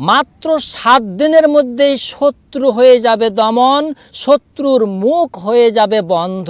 মাত্র সাত দিনের মধ্যেই শত্রু হয়ে যাবে দমন, শত্রুর মুখ হয়ে যাবে বন্ধ।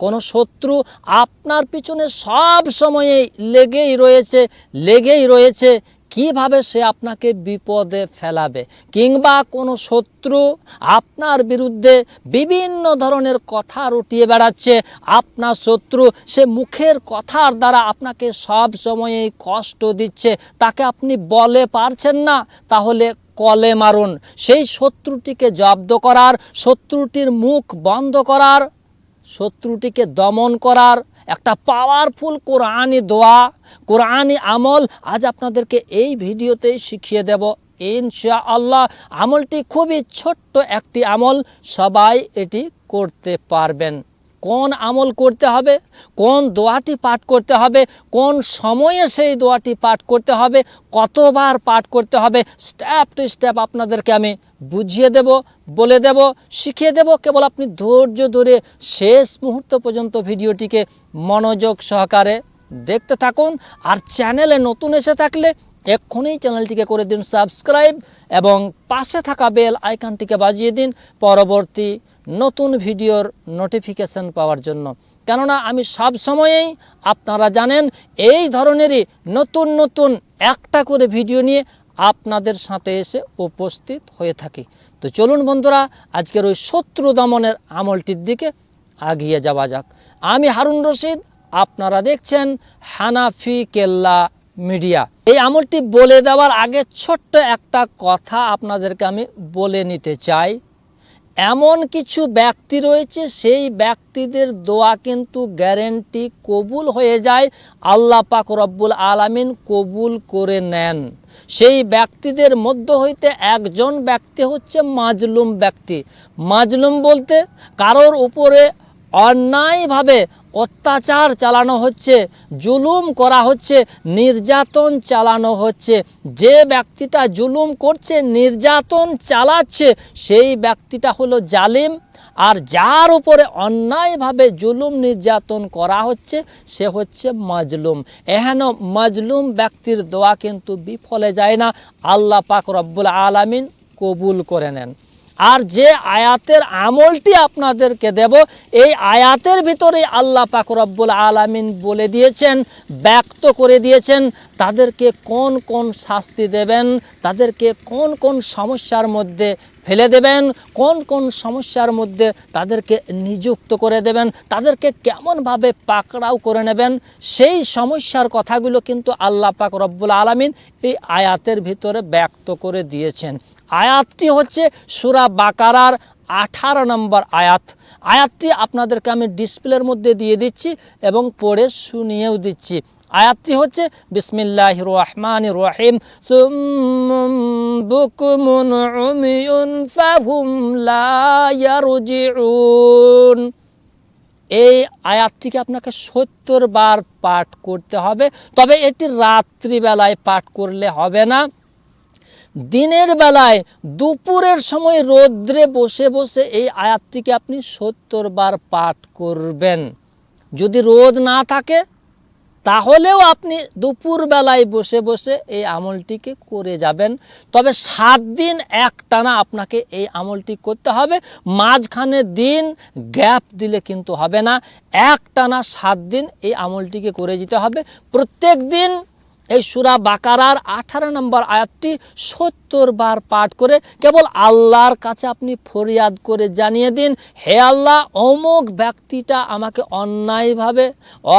কোনো শত্রু আপনার পিছনে সব সময়ে লেগেই রয়েছে লেগেই রয়েছে কীভাবে সে আপনাকে বিপদে ফেলাবে? কিংবা কোনো শত্রু আপনার বিরুদ্ধে বিভিন্ন ধরনের কথা রটিয়ে বেড়াচ্ছে। আপনার শত্রু সে মুখের কথার দ্বারা আপনাকে সব সময়েই কষ্ট দিচ্ছে। তাকে আপনি বলে পারছেন না, তাহলে কলে মারুন। সেই শত্রুটিকে জব্দ করার, শত্রুটির মুখ বন্ধ করার, শত্রুটিকে দমন করার একটা পাওয়ারফুল কোরআনি দোয়া কোরআনি আমল আজ আপনাদেরকে এই ভিডিওতেই শিখিয়ে দেব। ইনশা আল্লাহ আমলটি খুবই ছোট্ট একটি আমল, সবাই এটি করতে পারবেন। কোন আমল করতে হবে, কোন দোয়াটি পাঠ করতে হবে, কোন সময়ে সেই দোয়াটি পাঠ করতে হবে, কতবার পাঠ করতে হবে স্টেপ টু স্টেপ আপনাদেরকে আমি বুঝিয়ে দেব, বলে দেব, শিখিয়ে দেব, কেবল আপনি ধৈর্য ধরে শেষ মুহূর্ত পর্যন্ত ভিডিওটিকে মনোযোগ সহকারে দেখতে থাকুন, আর চ্যানেলে নতুন এসে থাকলে এক্ষুনি চ্যানেলটিকে করে দিন সাবস্ক্রাইব এবং পাশে থাকা বেল আইকনটিকে বাজিয়ে দিন পরবর্তী নতুন ভিডিওর নোটিফিকেশন পাওয়ার জন্য। কেননা আমি সব সময়েই আপনারা জানেন, এই ধরনেরই নতুন নতুন একটা করে ভিডিও নিয়ে আপনাদের সাথে এসে উপস্থিত হয়ে থাকি। তো চলুন বন্ধুরা, আজকের ওই শত্রু দমনের আমলটির দিকে আগিয়ে যাওয়া যাক। আমি হারুন রশিদ, আপনারা দেখছেন হানাফি কেল্লা মিডিয়া। এই আমলটি বলে দেওয়ার আগে ছোট্ট একটা কথা আপনাদেরকে আমি বলে নিতে চাই। এমন কিছু ব্যক্তি রয়েছে, সেই ব্যক্তিদের দোয়া কিন্তু গ্যারেন্টি কবুল হয়ে যায়। আল্লাহ পাক রব্বুল আলামিন কবুল করে নেন। সেই ব্যক্তিদের মধ্য হইতে একজন ব্যক্তি হচ্ছে মাজলুম ব্যক্তি। মাজলুম বলতে কারোর উপরে অন্যায়ভাবে অত্যাচার চালানো হচ্ছে, জুলুম করা হচ্ছে, নির্যাতন চালানো হচ্ছে। যে ব্যক্তিটা জুলুম করছে, নির্যাতন চালাচ্ছে, সেই ব্যক্তিটা হলো জালিম। আর যার উপরে অন্যায়ভাবে জুলুম নির্যাতন করা হচ্ছে, সে হচ্ছে মাজলুম। এহেন মাজলুম ব্যক্তির দোয়া কিন্তু বিফলে যায় না। আল্লাহ পাক রব্বুল আলামিন কবুল করে নেন। আর যে আয়াতের আমলটি আপনাদেরকে দেব, এই আয়াতের ভিতরে আল্লাহ পাকরব্বুল আলামিন বলে দিয়েছেন, ব্যক্ত করে দিয়েছেন, তাদেরকে কোন কোন শাস্তি দেবেন, তাদেরকে কোন কোন সমস্যার মধ্যে ফেলে দেবেন? কোন কোন সমস্যার মধ্যে তাদেরকে নিযুক্ত করে দেবেন? তাদেরকে কেমনভাবে পাকড়াও করে নেবেন? সেই সমস্যার কথাগুলো কিন্তু আল্লাহ পাক রব্বুল আলমিন এই আয়াতের ভিতরে ব্যক্ত করে দিয়েছেন। আয়াতটি হচ্ছে সুরা বাকারার আঠারো নম্বর আয়াত। আয়াতটি আপনাদেরকে আমি ডিসপ্লের মধ্যে দিয়ে দিচ্ছি এবং পড়ে শুনিয়েও দিচ্ছি। আয়াতটি হচ্ছে বিসমিল্লাহ রহমান রহিম এই আয়াতটিকে আপনাকে সত্তর বার পাঠ করতে হবে, তবে এটি রাত্রিবেলায় পাঠ করলে হবে না। দিনের বেলায় দুপুরের সময় রোদ্রে বসে বসে এই আয়াতটিকে আপনি সত্তর বার পাঠ করবেন। যদি রোদ না থাকে, তাহলেও আপনি দুপুর বেলায় বসে বসে এই আমলটিকে করে যাবেন। তবে সাত দিন একটানা আপনাকে এই আমলটি করতে হবে। মাঝখানে দিন গ্যাপ দিলে কিন্তু হবে না। একটানা সাত দিন এই আমলটিকে করে যেতে হবে। প্রত্যেক দিন এই সুরা বাকারার আঠারো নম্বর আয়াতটি সত্তর বার পাঠ করে কেবল আল্লাহর কাছে আপনি ফরিয়াদ করে জানিয়ে দিন, হে আল্লাহ, অমুক ব্যক্তিটা আমাকে অন্যায়ভাবে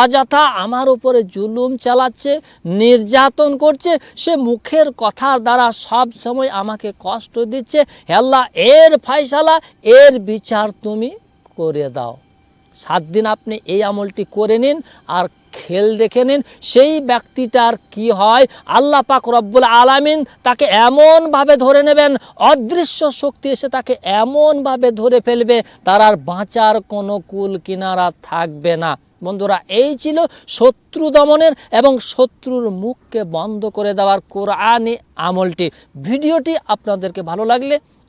অযথা আমার উপরে জুলুম চালাচ্ছে, নির্যাতন করছে, সে মুখের কথার দ্বারা সব সময় আমাকে কষ্ট দিচ্ছে, হে আল্লাহ, এর ফাইসালা এর বিচার তুমি করে দাও। সাত দিন আপনি এই আমলটি করে নিন আর খেল দেখে নিন, সেই ব্যক্তিটার কি হয়? আল্লাহ পাক রব্বুল আলামিন তাকে এমনভাবে ধরে নেবেন, অদৃশ্য শক্তি এসে তাকে এমনভাবে ধরে ফেলবে, তার আর বাঁচার কোনো কুল কিনারা থাকবে না। বন্ধুরা, এই ছিল শত্রু দমনের এবং শত্রুর মুখকে বন্ধ করে দেওয়ার কোরআনি আমলটি। ভিডিওটি আপনাদেরকে ভালো লাগলে